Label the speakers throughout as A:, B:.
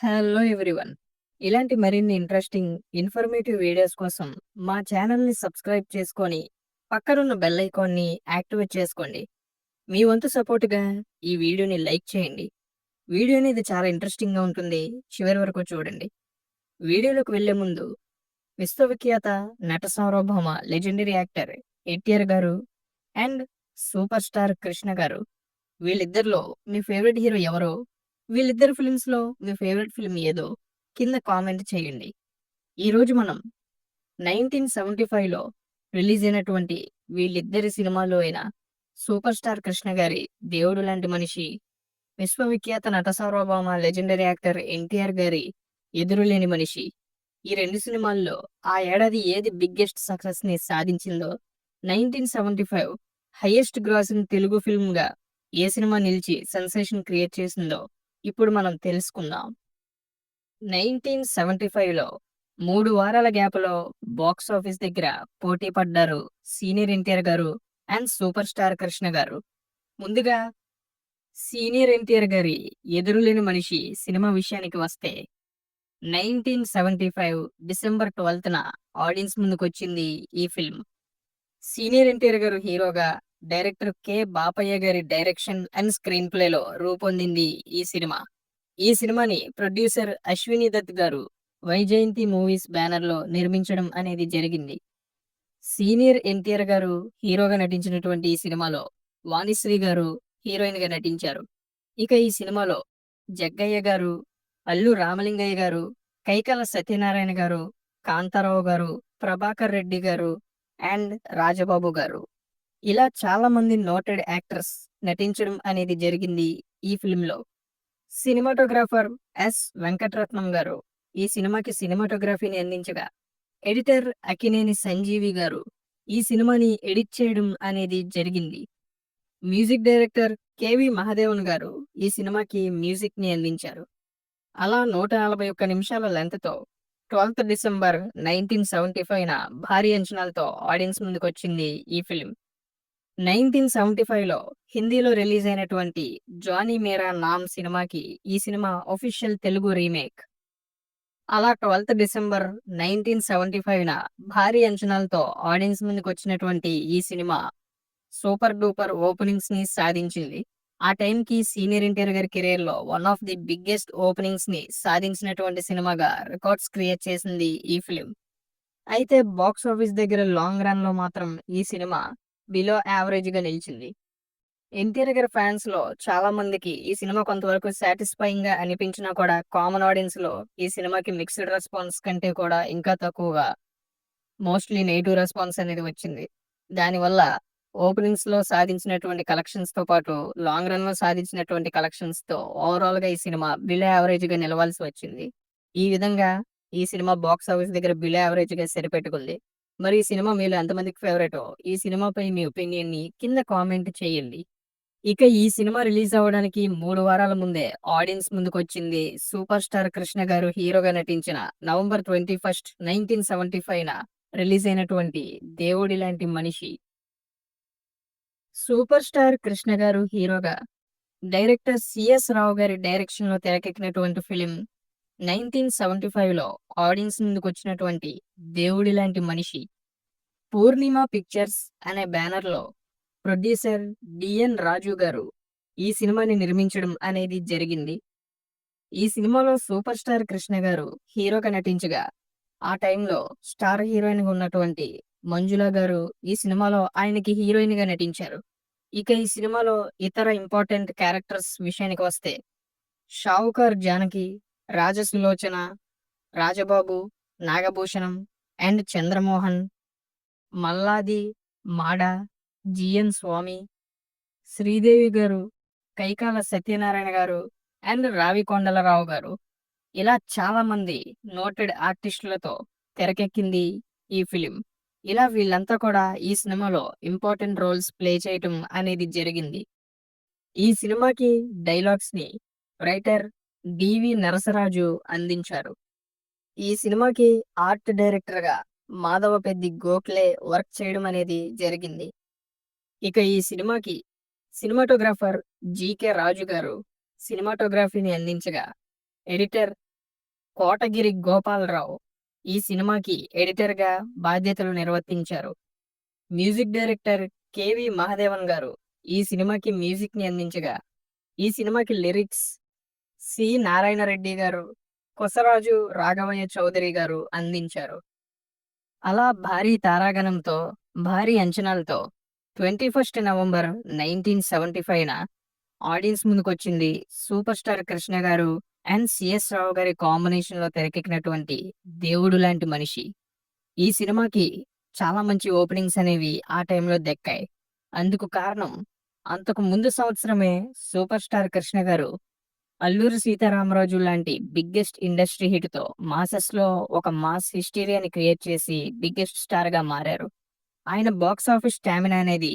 A: Hello everyone. ఇలాంటి మరిన్ని interesting, informative videos కోసం మా ఛానల్‌ని సబ్స్క్రైబ్ చేసుకొని, పక్కనున్న బెల్ ఐకాన్‌ని యాక్టివేట్ చేసుకోండి. మీ వంతు సపోర్ట్‌గా ఈ వీడియోని లైక్ చేయండి. వీడియో అనేది చాలా ఇంట్రెస్టింగ్‌గా ఉంటుంది. చివరి వరకు చూడండి. వీడియోలోకి వెళ్ళే ముందు విశ్వవిఖ్యాత నట సార్వభౌమ లెజెండరీ యాక్టర్ ఎన్టీఆర్ గారు అండ్ సూపర్ స్టార్ కృష్ణ గారు వీళ్ళిద్దరిలో మీ ఫేవరెట్ హీరో ఎవరో వీళ్ళిద్దరు ఫిలిమ్స్లో మీ ఫేవరెట్ ఫిల్మ్ ఏదో కింద కామెంట్ చేయండి. ఈరోజు మనం 1975లో రిలీజ్ అయినటువంటి వీళ్ళిద్దరి సినిమాలో అయిన సూపర్ స్టార్ కృష్ణ గారి 'దేవుడు లాంటి మనిషి', విశ్వవిఖ్యాత నట సార్వభౌమ లెజెండరీ యాక్టర్ ఎన్టీఆర్ గారి 'ఎదురులేని మనిషి' ఈ రెండు సినిమాల్లో ఆ ఏడాది ఏది బిగ్గెస్ట్ సక్సెస్ని సాధించిందో 1975 హైయెస్ట్ గ్రాసింగ్ తెలుగు ఫిల్మ్‌గా ఏ సినిమా నిలిచి సెన్సేషన్ క్రియేట్ చేసిందో ఇప్పుడు మనం తెలుసుకుందాం. 1975లో 3 వారాల గ్యాప్‌లో బాక్స్ ఆఫీస్ దగ్గర పోటీ పడ్డారు సీనియర్ ఎన్టీఆర్ గారు అండ్ సూపర్ స్టార్ కృష్ణ గారు. ముందుగా సీనియర్ ఎన్టీఆర్ గారి 'ఎదురులేని మనిషి' సినిమా విషయానికి వస్తే 1975 డిసెంబర్ 12న ఆడియన్స్ ముందుకొచ్చింది ఈ ఫిల్మ్. సీనియర్ ఎన్టీఆర్ గారు హీరోగా, డైరెక్టర్ కె. బాపయ్య గారి డైరెక్షన్ అండ్ స్క్రీన్ ప్లేలో రూపొందింది ఈ సినిమా. ఈ సినిమాని ప్రొడ్యూసర్ అశ్విని దత్ గారు వైజయంతి మూవీస్ బ్యానర్‌లో నిర్మించడం అనేది జరిగింది. సీనియర్ ఎన్టీఆర్ గారు హీరోగా నటించినటువంటి ఈ సినిమాలో వాణిశ్రీ గారు హీరోయిన్‌గా నటించారు. ఇక ఈ సినిమాలో జగ్గయ్య గారు, అల్లు రామలింగయ్య గారు, కైకల సత్యనారాయణ గారు, కాంతారావు గారు, ప్రభాకర్ రెడ్డి గారు అండ్ రాజబాబు గారు ఇలా చాలా మంది నోటెడ్ యాక్టర్స్ నటించడం అనేది జరిగింది ఈ ఫిల్మ్‌లో. Cinematographer yes. వెంకటరత్నం గారు ఈ సినిమాకి సినిమాటోగ్రఫీని అందించగా, ఎడిటర్ అకినేని సంజీవి గారు ఈ సినిమాని ఎడిట్ చేయడం అనేది జరిగింది. Music director కె.వి. మహాదేవన్ గారు ఈ సినిమాకి మ్యూజిక్‌ని అందించారు. అలా 141 నిమిషాల లెంత్తో ట్వెల్త్ డిసెంబర్ 1975న భారీ అంచనాలతో ఆడియన్స్ ముందుకొచ్చింది ఈ నైన్టీన్ సెవెంటీ ఫైవ్లో హిందీలో రిలీజ్ అయినటువంటి 'జానీ మేరా నామ్' సినిమాకి ఈ సినిమా ఆఫీషియల్ తెలుగు రీమేక్. అలా 12థ్ డిసెంబర్ 1975న భారీ అంచనాలతో ఆడియన్స్ ముందుకు వచ్చినటువంటి ఈ సినిమా సూపర్ డూపర్ ఓపెనింగ్స్‌ని సాధించింది. ఆ టైంకి సీనియర్ ఎన్టీఆర్ గారి లో వన్ ఆఫ్ ది బిగ్గెస్ట్ ఓపెనింగ్స్‌ని సాధించినటువంటి సినిమాగా రికార్డ్స్ క్రియేట్ చేసింది ఈ ఫిలిం అయితే బాక్స్ ఆఫీస్ దగ్గర లాంగ్ రన్‌లో మాత్రం ఈ సినిమా బిలో యావరేజ్‌గా నిలిచింది. ఎన్టీఆర్ గారి ఫ్యాన్స్‌లో చాలా మందికి ఈ సినిమా కొంతవరకు సాటిస్ఫైయింగ్గా అనిపించినా కూడా కామన్ ఆడియన్స్లో ఈ సినిమాకి మిక్స్డ్ రెస్పాన్స్ కంటే కూడా ఇంకా తక్కువగా మోస్ట్‌లీ నెగిటివ్ రెస్పాన్స్ అనేది వచ్చింది. దానివల్ల ఓపెనింగ్స్‌లో సాధించినటువంటి కలెక్షన్స్తో పాటు లాంగ్ రన్లో సాధించినటువంటి కలెక్షన్స్తో ఓవరాల్గా ఈ సినిమా బిలో యావరేజ్‌గా నిలవాల్సి వచ్చింది. ఈ విధంగా ఈ సినిమా బాక్స్ ఆఫీస్ దగ్గర బిలో యావరేజ్‌గా సరిపెట్టుకుంది. మరి ఈ సినిమా మీలో ఎంతమందికి ఫేవరెటో ఈ సినిమాపై మీ ఒపీనియన్‌ని కింద కామెంట్ చేయండి. ఇక ఈ సినిమా రిలీజ్ అవ్వడానికి మూడు వారాల ముందే ఆడియన్స్ ముందుకొచ్చింది సూపర్ స్టార్ కృష్ణ గారు హీరోగా నటించిన నవంబర్ 21, 1975న రిలీజ్ అయినటువంటి 'దేవుడి లాంటి మనిషి'. సూపర్ స్టార్ కృష్ణ గారు హీరోగా, డైరెక్టర్ సి.ఎస్. రావు గారి డైరెక్షన్‌లో తెరకెక్కినటువంటి నైన్టీన్ సెవెంటీ ఫైవ్లో ఆడియన్స్ ముందుకొచ్చినటువంటి 'దేవుడి లాంటి మనిషి'. పూర్ణిమ పిక్చర్స్ అనే బ్యానర్‌లో ప్రొడ్యూసర్ డి.ఎన్. రాజు గారు ఈ సినిమాని నిర్మించడం అనేది జరిగింది. ఈ సినిమాలో సూపర్ స్టార్ కృష్ణ గారు హీరోగా నటించగా, ఆ టైంలో స్టార్ హీరోయిన్‌గా ఉన్నటువంటి మంజుల గారు ఈ సినిమాలో ఆయనకి హీరోయిన్‌గా నటించారు. ఇక ఈ సినిమాలో ఇతర ఇంపార్టెంట్ క్యారెక్టర్స్ విషయానికి వస్తే షావుకార్ జానకి, రాజసులోచన, రాజబాబు, నాగభూషణం అండ్ చంద్రమోహన్, మల్లాది, మాడ, జి.ఎన్. స్వామి, శ్రీదేవి గారు, కైకాల సత్యనారాయణ గారు అండ్ రావికొండలరావు గారు ఇలా చాలా మంది నోటెడ్ ఆర్టిస్టులతో తెరకెక్కింది ఈ ఫిలిం ఇలా వీళ్ళంతా కూడా ఈ సినిమాలో ఇంపార్టెంట్ రోల్స్ ప్లే చేయటం అనేది జరిగింది. ఈ సినిమాకి డైలాగ్స్ని రైటర్ డి.వి. నరసరాజు అందించారు. ఈ సినిమాకి ఆర్ట్ డైరెక్టర్‌గా మాధవ పెద్ది గోఖలే వర్క్ చేయడం అనేది జరిగింది. ఇక ఈ సినిమాకి సినిమాటోగ్రాఫర్ జి.కె. రాజు గారు సినిమాటోగ్రఫీని అందించగా, ఎడిటర్ కోటగిరి గోపాలరావు ఈ సినిమాకి ఎడిటర్గా బాధ్యతలు నిర్వర్తించారు music director K V Mahadevan garu ఈ సినిమాకి మ్యూజిక్ని అందించగా ఈ సినిమాకి లిరిక్స్ సి. నారాయణ రెడ్డి గారు కొసరాజు రాఘవయ్య చౌదరి గారు అందించారు. అలా భారీ తారాగణంతో భారీ అంచనాలతో twenty first November nineteen seventy ఫైవ్న audience ముందుకొచ్చింది సూపర్ స్టార్ కృష్ణ గారు అండ్ సిఎస్ రావు గారి కాంబినేషన్లో తెరకెక్కినటువంటి దేవుడు లాంటి మనిషి. ఈ సినిమాకి చాలా మంచి ఓపెనింగ్స్ అనేవి ఆ టైంలో దక్కాయి. అందుకు కారణం అంతకు ముందు సంవత్సరమే సూపర్ స్టార్ కృష్ణ గారు అల్లూరి సీతారామరాజు లాంటి బిగ్గెస్ట్ ఇండస్ట్రీ హిట్తో మాసెస్లో ఒక మాస్ హిస్టీరియాని క్రియేట్ చేసి బిగ్గెస్ట్ స్టార్గా మారారు. ఆయన బాక్స్ ఆఫీస్ స్టామినా అనేది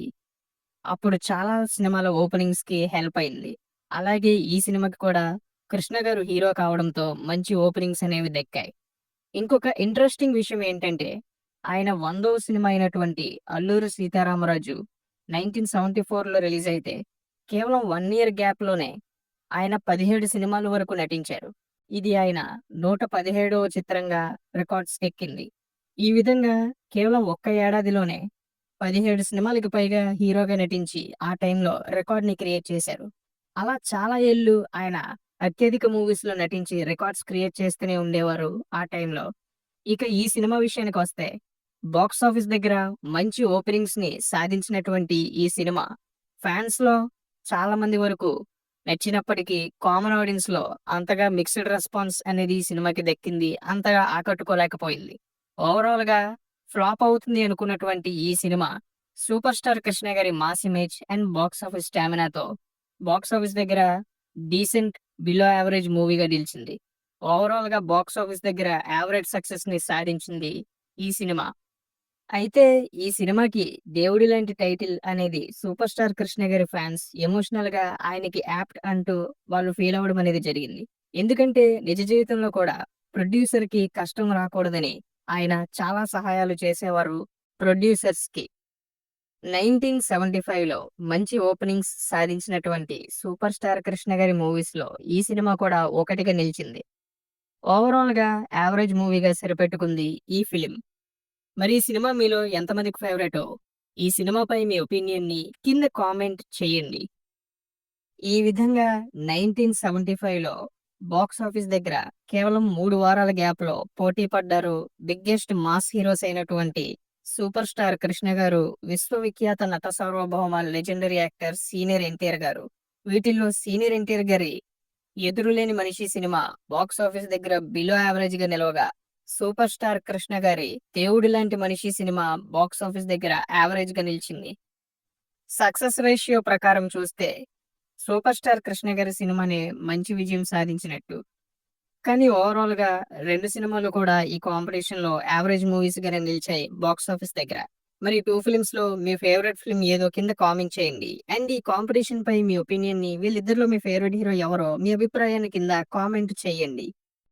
A: అప్పుడు చాలా సినిమాల ఓపెనింగ్స్కి హెల్ప్ అయింది. అలాగే ఈ సినిమాకి కూడా కృష్ణ గారు హీరో కావడంతో మంచి ఓపెనింగ్స్ అనేవి దక్కాయి. ఇంకొక ఇంట్రెస్టింగ్ విషయం ఏంటంటే ఆయన వందో సినిమా అయినటువంటి అల్లూరు సీతారామరాజు నైన్టీన్ సెవెంటీ ఫోర్లో రిలీజ్ అయితే కేవలం వన్ ఇయర్ గ్యాప్లోనే ఆయన పదిహేడు సినిమాల వరకు నటించారు. ఇది ఆయన నూట పదిహేడవ చిత్రంగా రికార్డ్స్ ఎక్కింది. ఈ విధంగా కేవలం ఒక్క ఏడాదిలోనే పదిహేడు సినిమాలకు పైగా హీరోగా నటించి ఆ టైంలో రికార్డ్ని క్రియేట్ చేశారు. అలా చాలా ఏళ్ళు ఆయన అత్యధిక మూవీస్లో నటించి రికార్డ్స్ క్రియేట్ చేస్తూనే ఉండేవారు ఆ టైంలో. ఇక ఈ సినిమా విషయానికి వస్తే బాక్స్ ఆఫీస్ దగ్గర మంచి ఓపెనింగ్స్ని సాధించినటువంటి ఈ సినిమా ఫ్యాన్స్లో చాలా మంది వరకు నచ్చినప్పటికీ కామన్ ఆడియన్స్లో అంతగా మిక్స్డ్ రెస్పాన్స్ అనేది ఈ సినిమాకి దక్కింది అంతగా ఆకట్టుకోలేకపోయింది. ఓవరాల్గా ఫ్లాప్ అవుతుంది అనుకున్నటువంటి ఈ సినిమా సూపర్ స్టార్ కృష్ణ గారి mass image and box office స్టామినాతో box office దగ్గర డీసెంట్ బిలో యావరేజ్ మూవీగా నిలిచింది. ఓవరాల్గా బాక్స్ ఆఫీస్ దగ్గర యావరేజ్ సక్సెస్ని సాధించింది ఈ సినిమా. అయితే ఈ సినిమాకి దేవుడి లాంటి టైటిల్ అనేది సూపర్ స్టార్ కృష్ణ గారి ఫ్యాన్స్ ఎమోషనల్గా ఆయనకి యాప్ట్ అంటూ వాళ్ళు ఫీల్ అవ్వడం అనేది జరిగింది. ఎందుకంటే నిజ జీవితంలో కూడా ప్రొడ్యూసర్కి కష్టం రాకూడదని ఆయన చాలా సహాయాలు చేసేవారు ప్రొడ్యూసర్స్కి. నైన్టీన్ సెవెంటీ ఫైవ్లో మంచి ఓపెనింగ్స్ సాధించినటువంటి సూపర్ స్టార్ కృష్ణ గారి మూవీస్లో ఈ సినిమా కూడా ఒకటిగా నిలిచింది. ఓవరాల్గా యావరేజ్ మూవీగా సరిపెట్టుకుంది ఈ ఫిలిం. మరి ఈ సినిమా మీలో ఎంతమందికి ఫేవరెటో ఈ సినిమాపై మీ ఒపీనియన్ని కింద కామెంట్ చేయండి. ఈ విధంగా నైన్టీన్ సెవెంటీ ఫైవ్లో బాక్స్ ఆఫీస్ దగ్గర కేవలం మూడు వారాల గ్యాప్లో పోటీ పడ్డారు బిగ్గెస్ట్ మాస్ హీరోస్ అయినటువంటి సూపర్ స్టార్ కృష్ణ గారు విశ్వవిఖ్యాత నట సార్వభౌమ లెజెండరీ యాక్టర్ సీనియర్ ఎన్టీఆర్ గారు. వీటిల్లో సీనియర్ ఎన్టీఆర్ గారి Edurileni Manishi cinema box office దగ్గర బిలో యావరేజ్గా నిలవగా సూపర్ స్టార్ కృష్ణ గారి దేవుడి లాంటి మనిషి సినిమా బాక్స్ ఆఫీస్ దగ్గర యావరేజ్గా నిలిచింది. సక్సెస్ రేషియో ప్రకారం చూస్తే సూపర్ స్టార్ కృష్ణ గారి సినిమాని మంచి విజయం సాధించినట్టు. కానీ ఓవరాల్గా రెండు సినిమాలు కూడా ఈ కాంపిటీషన్లో యావరేజ్ మూవీస్ గానే నిలిచాయి బాక్స్ ఆఫీస్ దగ్గర. మరి టూ ఫిల్మ్స్లో మీ ఫేవరెట్ ఫిల్మ్ ఏదో కింద కామెంట్ చేయండి. అండ్ ఈ కాంపిటీషన్ పై మీ ఒపీనియన్ని వీళ్ళిద్దరిలో మీ ఫేవరెట్ హీరో ఎవరో మీ అభిప్రాయాన్ని కింద కామెంట్ చేయండి.